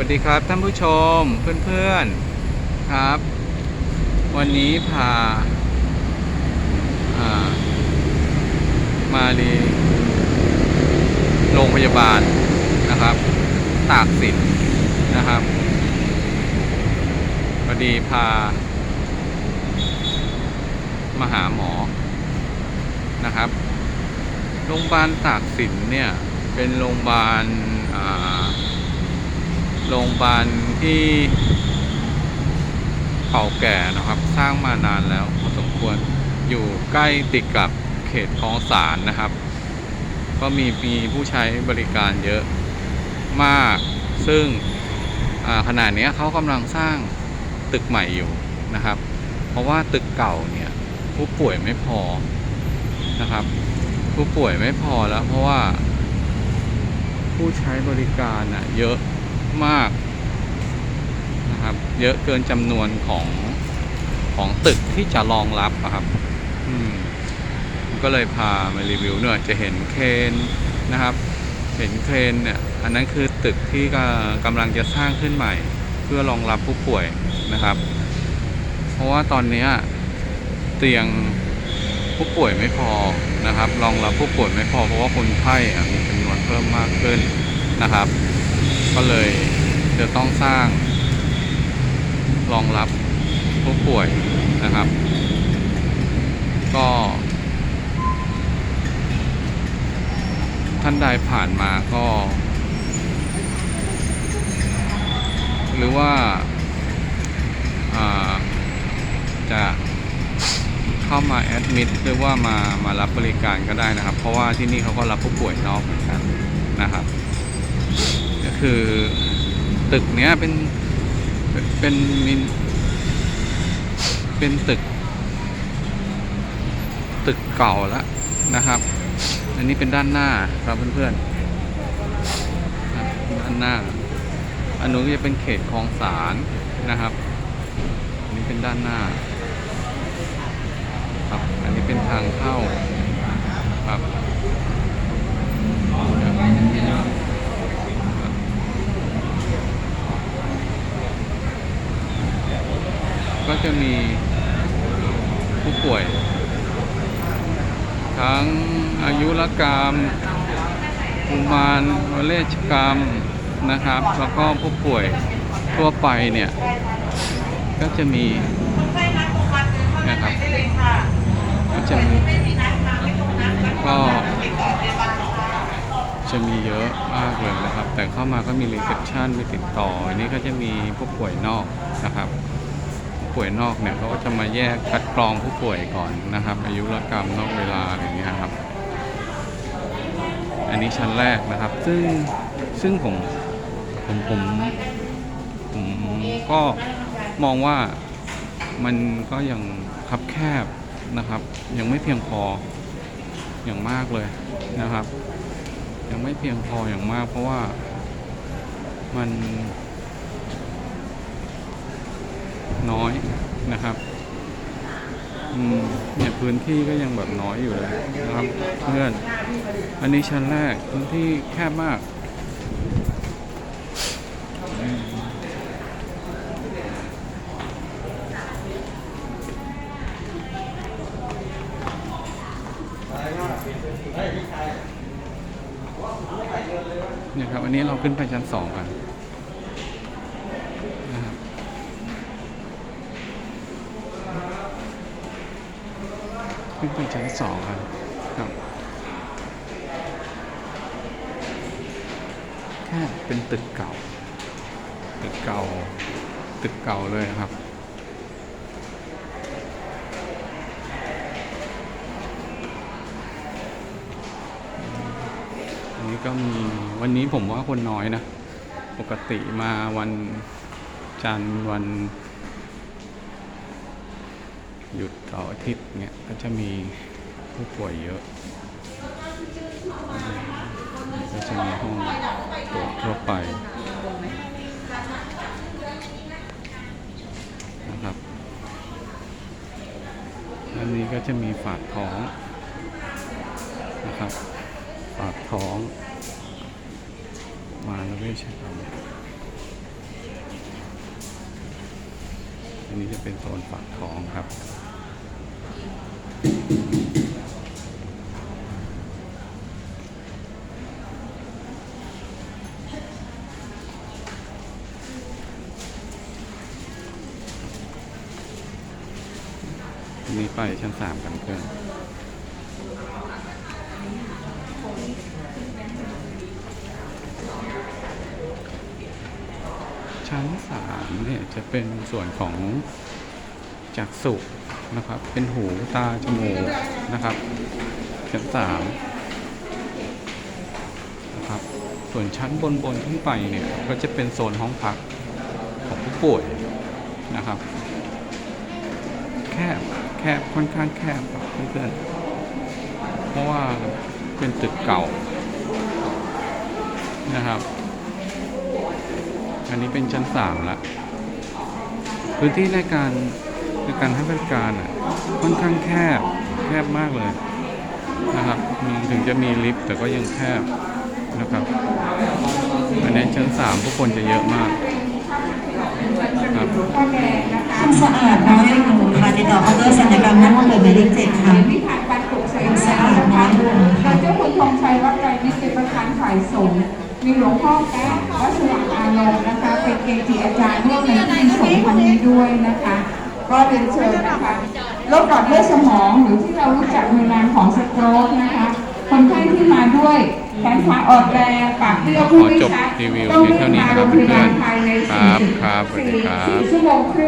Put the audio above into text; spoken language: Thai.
วัสดีครับท่านผู้ชมเพื่อนๆครับ วันนี้พาามาดีโรงพยาบาลนะครับ ตากสินนะครับพอดีพา มาหาหมอนะครับโรงพยาบาลตากสินเนี่ยเป็นโรงพยาบาลอ่า โรงพยาบาลที่เก่าแก่นะครับ สร้างมานานแล้วพอสมควรอยู่ใกล้ติดกับเขตคลองสารนะครับ ก็มีมีผู้ใช้บริการเยอะมาก ซึ่งอ่าขณะนี้เขากำลังสร้างตึกใหม่อยู่นะครับ เพราะว่าตึกเก่าเนี่ยผู้ป่วยไม่พอนะครับ ผู้ป่วยไม่พอแล้วเพราะว่าผู้ใช้บริการน่ะเยอะ มากนะครับ เยอะเกินจำนวนของของตึกที่จะรองรับอะครับอืมก็เลยพามารีวิวหน่อยจะเห็นเครนนะครับ เห็นเครนเนี่ยอันนั้นคือตึกที่กำกำลังจะสร้างขึ้นใหม่ เพื่อรองรับผู้ป่วยนะครับ เพราะว่าตอนนี้เตียงผู้ป่วยไม่พอนะครับ รองรับผู้ป่วยไม่พอเพราะว่าคนไข้มีจำนวนเพิ่มมากขึ้นนะครับ ก็เลยจะต้องสร้างรองรับผู้ป่วยนะครับ ก็ ท่านใดผ่านมาก็ หรือว่าาจะเข้ามาแอดมิดหรือว่ามามารับบริการก็ได้นะครับ เพราะว่าที่นี่เขาก็รับผู้ป่วยนอกเหมือนกันนะครับ คือตึกเนี้ยเป็นเป็นเป็นมินเป็นตึก ตึกเก่าแล้วนะครับ อันนี้เป็นด้านหน้าครับเพื่อนๆด้านหน้า อันนู้นจะเป็นเขตคลองสารนะครับอันนี้เป็นด้านหน้าครับอันนี้เป็นทางเข้าครับ ก็จะมีผู้ป่วย ทั้งอายุรกรรมอุมานวเลชกรรมนะครับ แล้วก็ผู้ป่วยทั่วไปเนี่ย ก็จะมีนะครับก็จะมีก็จะมีเยอะมากเลยนะครับ แต่เข้ามาก็มีรีเซพชันมีติดต่ออันนี้ก็จะมีผู้ป่วยนอกนะครับ ผู้ป่วยนอกเนี่ยเขาก็จะมาแยกคัดกรองผู้ป่วยก่อนนะครับ อายุรกรรมนอกเวลาอะไรอย่างเงี้ยครับ อันนี้ชั้นแรกนะครับ ซึ่งซึ่งผมผมผมผมก็มองว่ามันก็ยังคับแคบนะครับ ยังไม่เพียงพออย่างมากเลยนะครับ ยังไม่เพียงพออย่างมากเพราะว่ามัน น้อยนะครับเนี่ยพื้นที่ก็ยังแบบน้อยอยู่เลยนะครับเพื่อน อันนี้ชั้นแรกพื้นที่แคบมากเนี่ยครับ อันนี้เราขึ้นไปชั้นสองกันนะครับ ขึ้นไปชั้นสองครับครับแค่เป็นตึกเก่า ตึกเก่า ตึกเก่าเลยครับอันนี้ก็มีวันนี้ผมว่าคนน้อยนะ ปกติมาวันจันทร์วัน หยุดต่ออาทิตย์เนี่ยก็จะมีผู้ป่วยเยอะ ก็จะมีห้องตรวจทั่วไปนะครับอันนี้ก็จะมีฝาดท้องนะครับ ฝาดท้อง มาแล้วไม่ใช่ครับอันนี้จะเป็นโซนฝาดท้องครับ นี้ไปชั้นสามกันเพื่อนชั้นสามเนี่ยจะเป็นส่วนของจักษุนะครับ เป็นหูตาจมูกนะครับ ชั้นสามนะครับ ส่วนชั้นบนบนๆขึ้นไปเนี่ยก็จะเป็นโซนห้องพักของผู้ป่วยนะครับ แคบ แคบค่อนข้างแคบครับเพื่อนๆเพราะว่าเป็นตึกเก่านะครับ อันนี้เป็นชั้นสามละพื้นที่ในการในการให้บริการอะค่อนข้างแคบแคบมากเลยนะครับมีถึงจะมีลิฟต์แต่ก็ยังแคบนะครับอันนี้ชั้นสามผู้คนจะเยอะมาก ครับความสะอาดน้อยลงค่ะติดต่อเคาน์เตอร์สัญญกรรมหน้าห้องเลยหมายเลขเจ็ดค่ะวิหารการปลูกเสกสะอาดนะคะโดยเจ้าคุณทองชัยวัดไตรมิตรเป็นประธานฝ่ายสงฆ์มีหลวงพ่อแก้ววัดสว่างอารมณ์นะคะเป็นเกจิอาจารย์ร่วมในพิธีสงฆ์วันนี้ด้วยนะคะ ก็เรียนเชิญนะคะโรคหลอดเลือดสมองหรือที่เรารู้จักในนามของสโตรกนะคะคนไข้ที่มาด้วย แขนขาอ่อนแรงปากเปรี้ยวพูดไม่ชัดขอจบรีวิวต้องเพียงรีบเท่านี้มานะคโรรับงพยาบาลเพื่อนๆภายในครับสี่ครับสวัสดีสี่ครับสี่ชั่วโมงครึ่ง